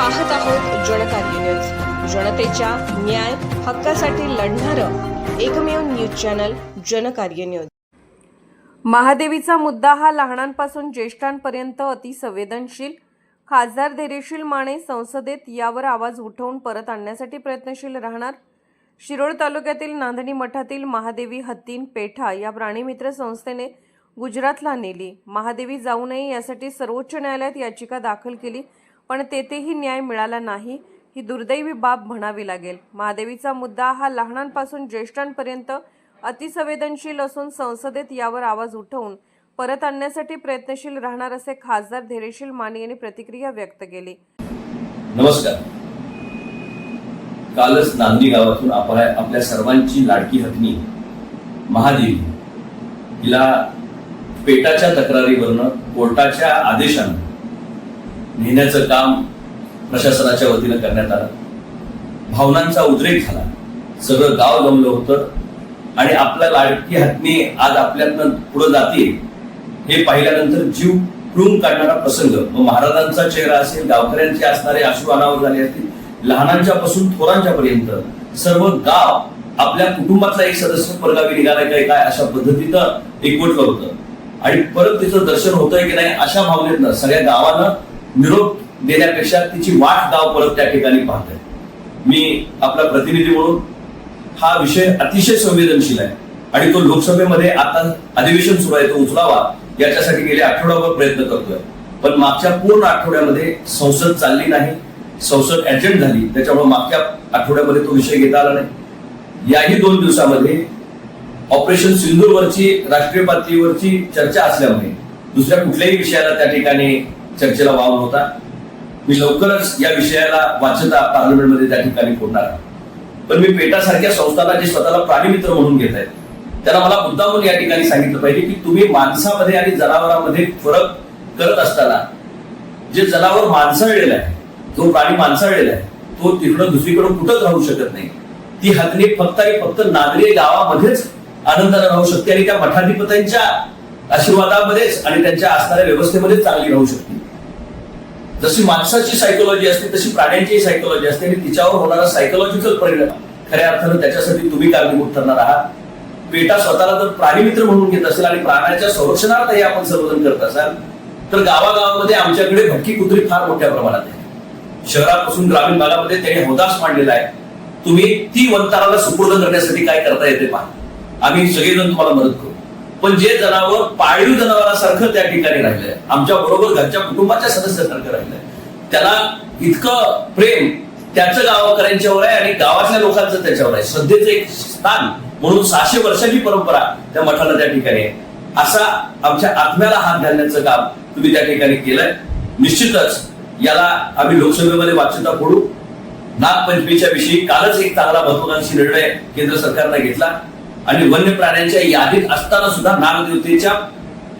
पाहत आहोत जनता न्यूज. जनतेच्या न्याय हक्कासाठी लढणारं एकमेव न्यूज चॅनल जनकार्य न्यूज. महादेवीचा मुद्दा हा लहानांपासून ज्येष्ठांपर्यंत अतिसंवेदनशील. खासदार धैर्यशील माने संसदेत यावर आवाज उठवून परत आणण्यासाठी प्रयत्नशील राहणार. शिरोळ तालुक्यातील नांदणी मठातील महादेवी हत्तीन पेठा या प्राणीमित्र संस्थेने गुजरातला नेली. महादेवी जाऊ नये यासाठी सर्वोच्च न्यायालयात याचिका दाखल केली. पण तेथेही न्याय मिळाला नाही ही दुर्दैवी बाब म्हणावी लागेल. महादेवीचा मुद्दा हा लहानांपासून ज्येष्ठांपर्यंत अतिसंवेदनशील असून संसदेत यावर आवाज उठवून परत आणण्यासाठी प्रयत्नशील राहणार असे खासदार धैर्यशील माने यांनी प्रतिक्रिया व्यक्त केली. नमस्कार. कालच नांदी गावातून आपल्या सर्वांची लाडकी हकनी महादेवी हिला पेटाच्या तक्रारीवरनं कोर्टाच्या आदेशानं नेण्याचं काम प्रशासनाच्या वतीनं करण्यात आलं. भावनांचा उद्रेक झाला. सगळं गाव जमलं होतं. आणि आपल्या लाडकी हत्नी आज आपल्यातनं पुढे जाते हे पाहिल्यानंतर जीव पिळून काढणारा प्रसंग. मग महाराजांचा चेहरा असेल गावकऱ्यांचे असणारे अश्रू अनावर झाले असतील लहानांच्या पासून थोरांच्या पर्यंत सर्व गाव आपल्या कुटुंबातला एक सदस्य परगावी निघालाय काय काय अशा पद्धतीनं एकवटलं होतं. आणि परत तिचं दर्शन होतंय की नाही अशा भावनेतनं सगळ्या गावानं निरोप देण्यापेक्षा तिची वाट गाव परत त्या ठिकाणी पाहतंय. मी आपला प्रतिनिधी म्हणून हा विषय अतिशय संवेदनशील आहे. आणि तो लोकसभेमध्ये आता अधिवेशन सुरू आहे तो उचलावा याच्यासाठी गेले आठवड्यावर प्रयत्न करतोय. पण मागच्या पूर्ण आठवड्यामध्ये संसद चालली नाही संसद ऍडजंट झाली त्याच्यामुळे मागच्या आठवड्यामध्ये तो विषय घेता आला नाही. याही दोन दिवसामध्ये ऑपरेशन सिंधूरवरची राष्ट्रीय पातळीवरची चर्चा असल्यामुळे दुसऱ्या कुठल्याही विषयाला त्या ठिकाणी चर्चेला वाव नव्हता. मी लवकरच या विषयाला वाचता पार्लमेंटमध्ये त्या ठिकाणी फोडणार पण मी पेटासारख्या संस्थांना जे स्वतःला प्राणीमित्र म्हणून घेत आहेत त्याला मला मुद्दामून या ठिकाणी सांगितलं पाहिजे की तुम्ही माणसामध्ये आणि जनावरांमध्ये फरक करत असताना जे जनावर माणसाळलेलं आहे जो प्राणी माणसाळलेला आहे तो तिकडं दुसरीकडं कुठंच राहू शकत नाही. ती हत्नी फक्त आणि फक्त नागरी गावामध्येच आनंदाने राहू शकते आणि त्या मठाधिपत्यांच्या आशीर्वादामध्येच आणि त्यांच्या असणाऱ्या व्यवस्थेमध्येच चांगली राहू शकते. जशी माणसाची सायकोलॉजी असते तशी प्राण्यांची सायकोलॉजी असते. आणि तिच्यावर होणारा सायकोलॉजिकल परिणाम खऱ्या अर्थानं त्याच्यासाठी तुम्ही कारणीभूत ठरणार आहात. पेटा स्वतःला जर प्राणीमित्र म्हणून घेत असेल आणि प्राण्याच्या संरक्षणार्थही आपण सर्वजण करत असाल तर गावागावामध्ये आमच्याकडे भटकी कुत्री फार मोठ्या प्रमाणात आहे. शहरापासून ग्रामीण भागामध्ये त्याने हौदास मांडलेला आहे. तुम्ही ती वंताराला सुपूर्द करण्यासाठी काय करता येते पहा. आम्ही सगळेजण तुम्हाला मदत करू. पण जे जनावर पाळीव जनावरासारखं त्या ठिकाणी राहिलंय आमच्या बरोबर घरच्या कुटुंबाच्या सदस्यासारखं राहिलंय त्याला इतकं प्रेम त्याचं गावकऱ्यांच्यावर आहे आणि गावातल्या लोकांचं त्याच्यावर आहे. सध्याचं एक स्थान म्हणून सहाशे वर्षाची परंपरा त्या मठाला त्या ठिकाणी आहे. असा आमच्या आत्म्याला हात घालण्याचं काम तुम्ही त्या ठिकाणी केलंय. निश्चितच याला आम्ही लोकसभेमध्ये वाच्यता फोडू. नागपंचमीच्या विषयी कालच एक चांगला महत्वाकांक्षी निर्णय केंद्र सरकारने घेतला. आणि वन्य प्राण्यांच्या यादीत असताना सुद्धा नागदेवतेच्या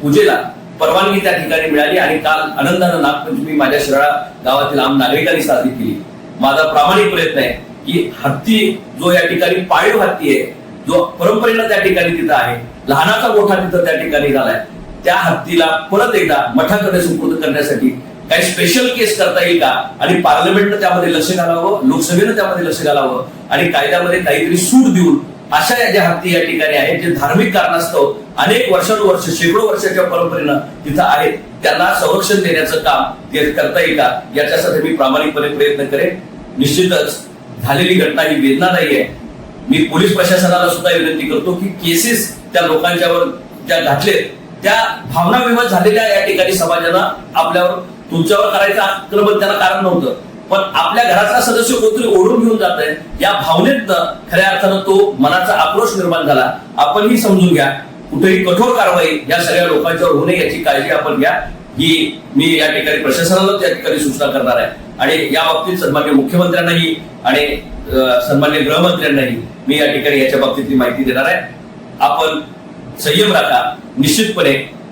पूजेला परवानगी त्या ठिकाणी मिळाली आणि काल आनंदानं नागपंचमी माझ्या शिराळा गावातील आम नागरिकांनी साजरी केली. माझा प्रामाणिक प्रयत्न आहे की हत्ती जो या ठिकाणी पाळीव हत्ती आहे जो परंपरेला त्या ठिकाणी तिथं आहे लहानाचा मोठा तिथं त्या ठिकाणी झालाय त्या हत्तीला परत एकदा मठाकडे सुपूर्द करण्यासाठी काही स्पेशल केस करता येईल का? आणि पार्लमेंटनं त्यामध्ये लक्ष घालावं लोकसभेनं त्यामध्ये लक्ष घालावं आणि कायद्यामध्ये काहीतरी सूट देऊन अशा या ज्या हत्ती या ठिकाणी आहेत जे धार्मिक कारणास्तव अनेक वर्षानुवर्ष शेकडो वर्षाच्या परंपरेनं तिथं आहेत त्यांना संरक्षण देण्याचं काम ते करता येईल का? याच्यासाठी मी प्रामाणिकपणे प्रयत्न करेन. निश्चितच झालेली घटना ही वेदनादायी आहे मी पोलीस प्रशासनाला सुद्धा विनंती करतो की केसेस त्या लोकांच्यावर ज्या घातलेत त्या भावना विवाद झालेल्या या ठिकाणी समाजाला आपल्यावर तुमच्यावर करायचं आक्रमण त्याला कारण नव्हतं. पण आपल्या घरातला सदस्य कोणतरी ओढून घेऊन जात आहे या भावनेतनं खऱ्या अर्थानं तो मनाचा आक्रोश निर्माण झाला. आपणही समजून घ्या कुठेही कठोर कारवाई या सगळ्या लोकांच्यावर होणे याची काळजी आपण घ्या. ही मी या ठिकाणी प्रशासनाला त्या ठिकाणी सूचना करणार आहे. आणि या बाबतीत सन्मान्य मुख्यमंत्र्यांनाही आणि सन्मान्य गृहमंत्र्यांनाही मी या ठिकाणी याच्या बाबतीतली माहिती देणार आहे. आपण संयम राखा. निश्चितपणे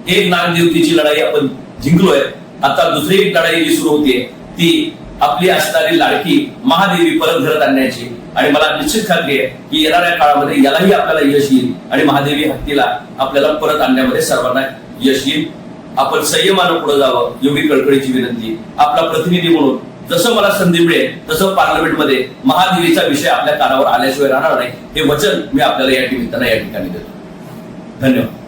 एक नागदेवतेची लढाई आपण जिंकलोय. आता दुसरी एक लढाई जी सुरू होतीये ती आपली असणारी लाडकी महादेवी परत घरात आणण्याची. आणि मला निश्चित खात्री आहे की येणाऱ्या काळामध्ये यालाही आपल्याला यश येईल. आणि महादेवी हत्तीला आपल्याला परत आणण्यामध्ये सर्वांना यश येईल. आपण संयमानं पुढे जावं एवढी कळकळीची विनंती. आपला प्रतिनिधी म्हणून जसं मला संधी मिळेल तसं पार्लमेंटमध्ये महादेवीचा विषय आपल्या कानावर आल्याशिवाय राहणार नाही. हे वचन मी आपल्याला या निमित्तानं या ठिकाणी देतो. धन्यवाद.